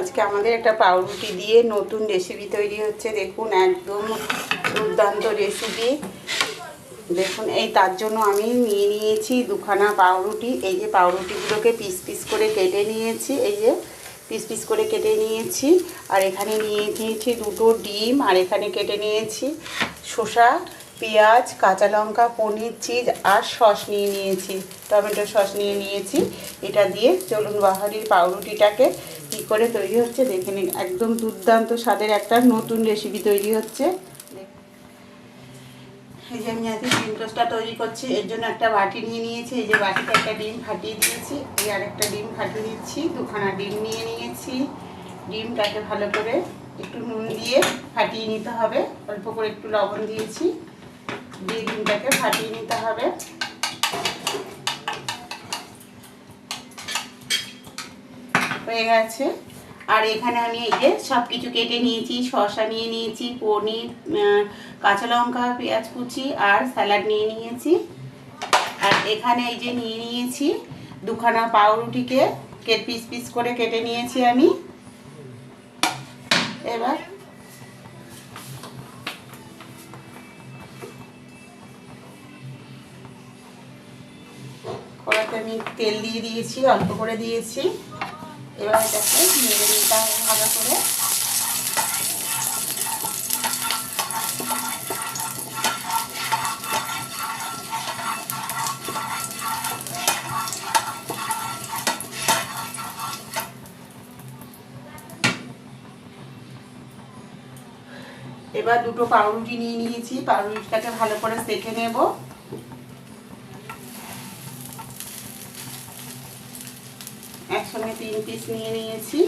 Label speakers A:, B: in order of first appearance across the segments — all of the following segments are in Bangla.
A: আজকে আমাদের একটা পাউরুটি দিয়ে নতুন রেসিপি তৈরি হচ্ছে, দেখুন একদম দুর্দান্ত রেসিপি দেখুন, এই তার জন্য আমি নিয়ে নিয়েছি দুখানা পাউরুটি। এই যে পাউরুটিগুলোকে পিস পিস করে কেটে নিয়েছি, এই যে পিস পিস করে কেটে নিয়েছি। আর এখানে নিয়ে নিয়েছি দুটো ডিম, আর এখানে কেটে নিয়েছি শসা, পেঁয়াজ, কাঁচা লঙ্কা, পনির চিজ আর সস নিয়ে নিয়েছি। টমেটো সস নিয়ে নিয়েছি। এটা দিয়ে চলুন বাহারির পাউরুটিটাকে করে তৈরি হচ্ছে দেখে নিন একদম দুর্দান্ত স্বাদের একটা নতুন রেসিপি তৈরি হচ্ছে। এই যে আমি আজকে ডিম টোস্টটা তৈরি করছি, এর জন্য একটা বাটি নিয়ে নিয়েছি, এই যে বাটিতে একটা ডিম ফাটিয়ে দিয়েছি, এই আরেকটা ডিম ফাটিয়ে দিচ্ছি, দুখানা ডিম নিয়ে নিয়েছি। ডিমটাকে ভালো করে একটু নুন দিয়ে ফাটিয়ে নিতে হবে, অল্প করে একটু লবণ দিয়েছি, দিয়ে ডিমটাকে ফাটিয়ে নিতে হবে। হয়ে গেছে। আর এখানে আমি এই যে সব কিছু কেটে নিয়েছি, শসা নিয়ে নিয়েছি, পনির কাঁচা লঙ্কা, পেঁয়াজ কুচি আর স্যালাড নিয়ে নিয়েছি। আর এখানে এই যে নিয়ে নিয়েছি দুখানা পাউরুটিকে কেট পিস পিস করে কেটে নিয়েছি আমি। এবার কড়াতে আমি তেল দিয়ে দিয়েছি, অল্প করে দিয়েছি। এবার এটাকে নেড়ে নিতে ভালো করে। এবার দুটো পাউরুটি নিয়ে নিয়েছি, পাউরুটিটাকে ভালো করে সেঁকে নেব। তিন পিস নিয়ে নিয়েছি।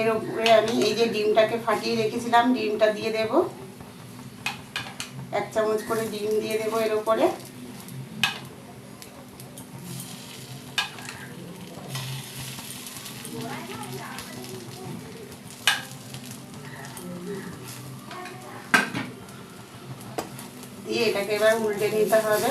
A: এর উপরে আমি এই যে ডিমটাকে ফাটিয়ে রেখেছিলাম, ডিমটা দিয়ে দেব। এক চামচ করে ডিম দিয়ে দেবো এর উপরে। দিয়ে এটাকে এবার উল্টে নিতে হবে।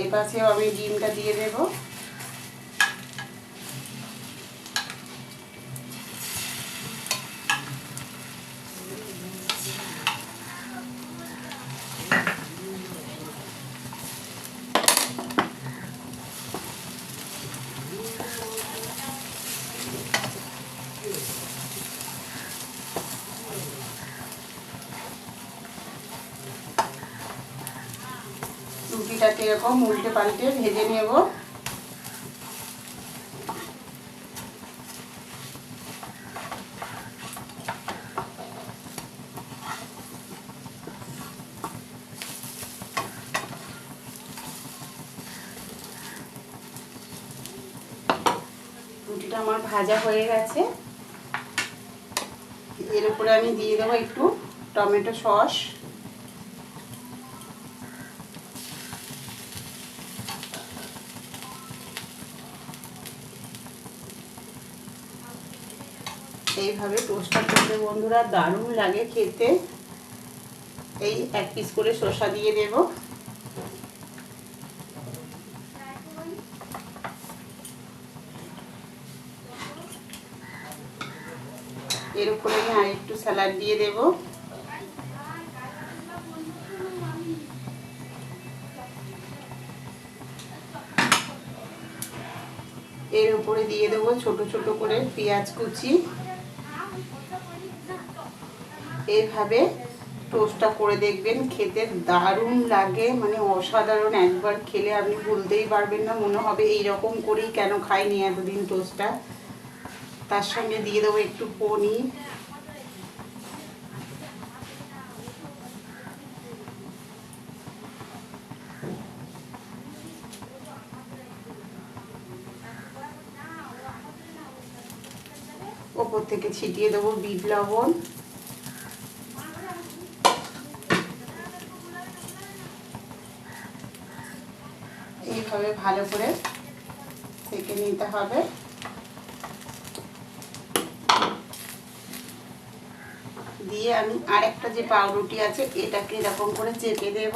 A: এই পাশেও আমি ডিমটা দিয়ে দেব। রুটিটাকে এরকম উল্টে পাল্টে ভেজে নেব। রুটিটা আমার ভাজা হয়ে গেছে। এর উপরে আমি দিয়ে দেবো একটু টমেটো সস। এইভাবে টোস্টটা করলে বন্ধুরা দারুণ লাগে খেতে। এই এক পিস করে শসা দিয়ে দেব। এর উপরে আমি আর একটু স্যালাড দিয়ে দেব। এর উপরে দিয়ে দেবো ছোট ছোট করে পেঁয়াজ কুচি। এইভাবে টোস্টটা করে দেখবেন, খেতে দারুণ লাগে মানে অসাধারণ একবার খেলে আপনি ভুলতেই পারবেন না, মনে হবে এই রকম করেই কেন খাইনি এতদিন টোস্টটা তার সঙ্গে দিয়ে দেবো একটু পনির। ওপর থেকে ছিটিয়ে দেবো বিট লবণ এইভাবে ভালো করে সেঁকে নিতে হবে। দিয়ে আমি আরেকটা যে পাউরুটি আছে, এটাকে এরকম করে চেপে দেব।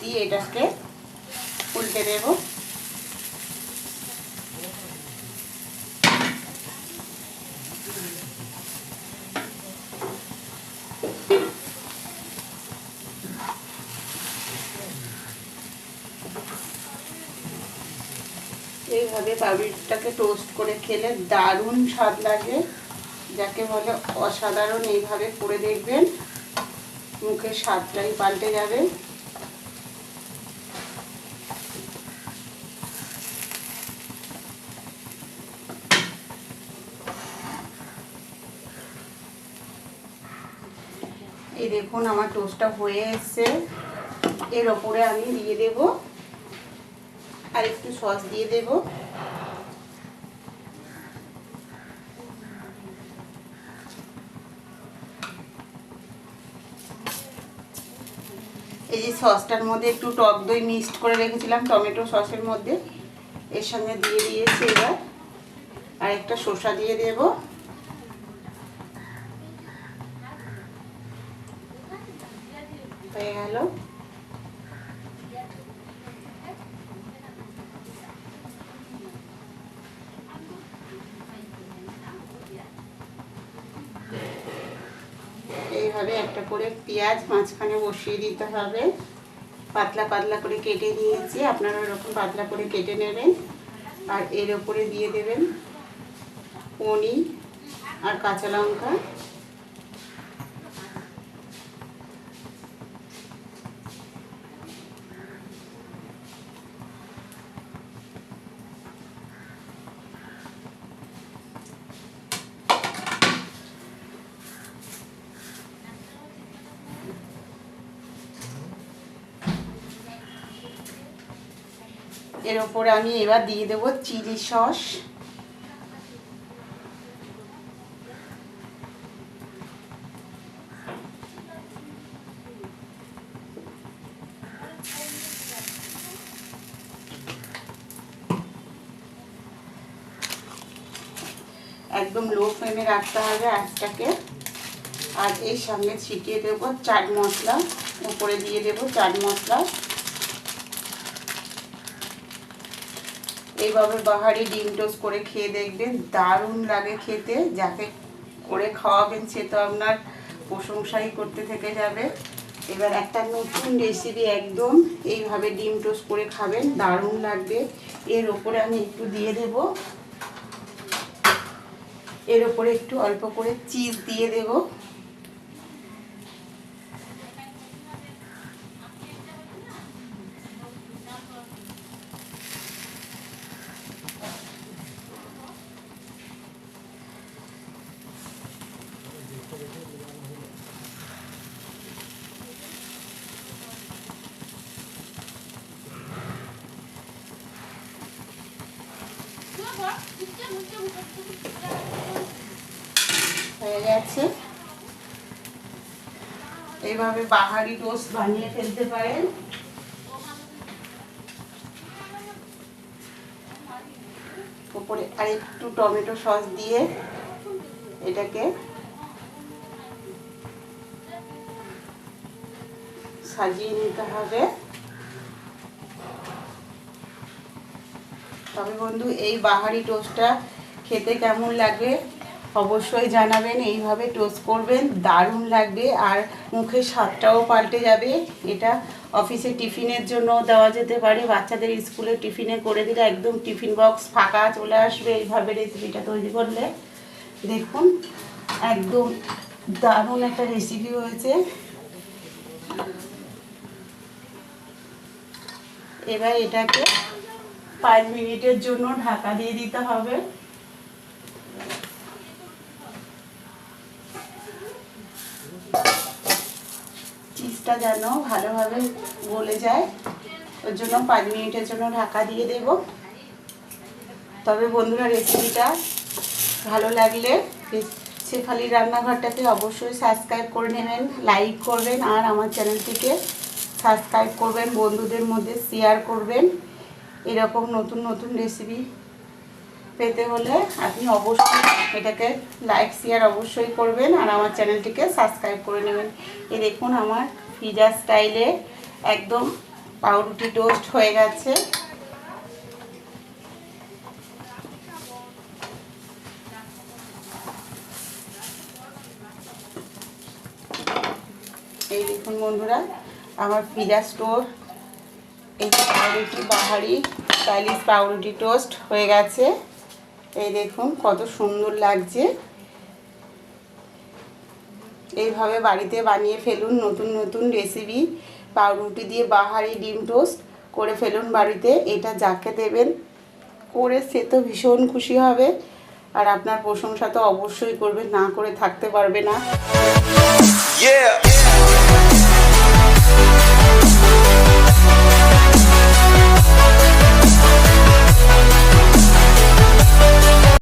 A: দিয়ে এটাকে উল্টে দেব। এইভাবে পাউরুটিটাকে টোস্ট করে খেলে দারুণ স্বাদ লাগে। যাকে বলে অসাধারণ, এইভাবে করে দেখবেন, মুখের স্বাদটাই পাল্টে যাবে। এই দেখুন, আমার টোস্টটা হয়ে এসছে। এর ওপরে আমি দিয়ে দেব আর একটু সস দিয়ে দেব। এই যে সসটার মধ্যে একটু টক দই মিক্সড করে রেখেছিলাম টমেটো সসের মধ্যে, এর সঙ্গে দিয়ে দিয়েছি এবার। আর একটা শসা দিয়ে দেব হয়ে গেল এইভাবে একটা করে পেঁয়াজ মাঝখানে বসিয়ে দিতে হবে। পাতলা পাতলা করে কেটে নিয়েছি, আপনারা ওরকম পাতলা করে কেটে নেবেন। আর এর ওপরে দিয়ে দেবেন পনির আর কাঁচা লঙ্কা। এর ওপরে আমি এবার দিয়ে দেবো চিলি সস। একদম লো ফ্লেমে রাখতে হবে আঁচটাকে। আর এর সামনে ছিটিয়ে দেবো চাট মশলা। উপরে দিয়ে দেবো চাট মশলা। এইভাবে বাহারি ডিম টোস্ট করে খেয়ে দেখবেন, দারুণ লাগে খেতে। যাকে করে খাওয়াবেন সে তো আপনার প্রশংসাই করতে থেকে যাবে। এবার একটা নতুন রেসিপি একদম এইভাবে ডিম টোস্ট করে খাবেন, দারুণ লাগবে। এর ওপরে আমি একটু দিয়ে দেব। এর ওপরে একটু অল্প করে চিজ দিয়ে দেব। গেছে। এইভাবে বাহারি টোস্ট বানিয়ে ফেলতে পারেন। উপরে আর একটু টমেটো সস দিয়ে এটাকে সাজিয়ে নিতে হবে। তবে বন্ধু, এই বাহারি টোস্টটা খেতে কেমন লাগবে অবশ্যই জানাবেন, এইভাবে টোস্ট করবেন, দারুণ লাগবে আর মুখের স্বাদটাও পাল্টে যাবে। এটা অফিসে টিফিনের জন্য দেওয়া যেতে পারে, বাচ্চাদের স্কুলে টিফিনে করে দিলে একদম টিফিন বক্স ফাঁকা চলে আসবে, এইভাবে রেসিপিটা তৈরি করলে। দেখুন, একদম দারুণ একটা রেসিপি হয়েছে। এবার এটাকে পাঁচ মিনিটের জন্য ঢাকা দিয়ে দিতে হবে। চিজটা যেন ভালোভাবে গলে যায়, ওর জন্য পাঁচ মিনিটের জন্য ঢাকা দিয়ে দেব। তবে বন্ধুরা রেসিপিটা ভালো লাগলে শেফালির রান্নাঘরটাকে অবশ্যই সাবস্ক্রাইব করে নেবেন লাইক করবেন, আর আমার চ্যানেলটিকে সাবস্ক্রাইব করবেন, বন্ধুদের মধ্যে শেয়ার করবেন। এরকম নতুন নতুন রেসিপি পেতে হলে আপনি অবশ্যই এটাকে লাইক শেয়ার অবশ্যই করবেন, আর আমার চ্যানেলটিকে সাবস্ক্রাইব করে নেবেন। এ দেখুন আমার পিজা স্টাইলে একদম পাউরুটি টোস্ট হয়ে গেছে। এই দেখুন বন্ধুরা, আমার পিজা স্টোর। এই পাউরুটি বাহারি স্টাইলিশ পাউরুটি টোস্ট হয়ে গেছে। এই দেখুন কত সুন্দর লাগছে। এইভাবে বাড়িতে বানিয়ে ফেলুন নতুন নতুন রেসিপি পাউরুটি দিয়ে বাহারি ডিম টোস্ট করে ফেলুন বাড়িতে, এটা যাকে দেবেন। করে সে তো ভীষণ খুশি হবে। আর আপনার প্রশংসা তো অবশ্যই করবে, না করে থাকতে পারবে না.